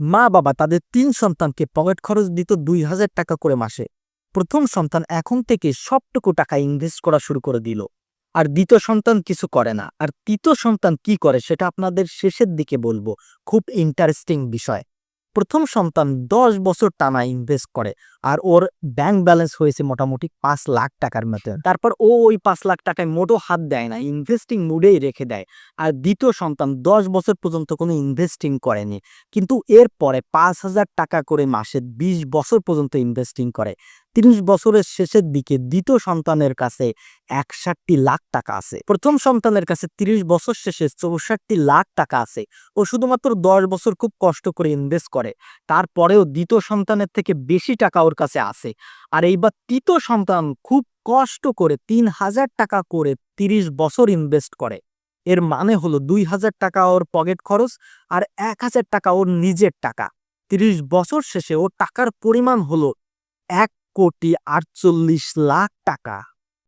মা বাবা তাদের তিন সন্তানকে পকেট খরচ দিত দুই হাজার টাকা করে মাসে। প্রথম সন্তান এখন থেকে সবটুকু টাকা ইনভেস্ট করা শুরু করে দিল। আর দ্বিতীয় সন্তান কিছু করে না। আর তৃতীয় সন্তান কি করে সেটা আপনাদের শেষের দিকে বলব। খুব ইন্টারেস্টিং বিষয়। প্রথম সন্তান দশ বছর টানা ইনভেস্ট করে। আর ওর ব্যাংক ব্যালেন্স হয়েছে মোটামুটি পাঁচ লাখ টাকার মতো তারপর ও ওই পাঁচ লাখ টাকায় মোটো হাত দেয় না ইনভেস্টিং মুডেই রেখে দেয়। আর দ্বিতীয় সন্তান দশ বছর পর্যন্ত কোনো ইনভেস্টিং করেনি। কিন্তু এরপরে পাঁচ হাজার টাকা করে মাসে বিশ বছর পর্যন্ত ইনভেস্টিং করে। তিরিশ বছরের শেষের দিকে দ্বিতীয় সন্তানের কাছে একষট্টি লাখ টাকা আছে। প্রথম সন্তানের কাছে তিরিশ বছর শেষে চৌষট্টি লাখ টাকা আছে। ও শুধুমাত্র দশ বছর খুব কষ্ট করে ইনভেস্ট করে। তারপরেও দ্বিতীয় সন্তানের থেকে বেশি টাকা ওর কাছে আছে আর এইবার তৃতীয় সন্তান খুব কষ্ট করে তিন হাজার টাকা করে তিরিশ বছর ইনভেস্ট করে। এর মানে হলো দুই হাজার টাকা ওর পকেট খরচ আর এক হাজার টাকা ওর নিজের টাকা। তিরিশ বছর শেষে ওর টাকার পরিমাণ হলো এক কোটি আটচল্লিশ লাখ টাকা।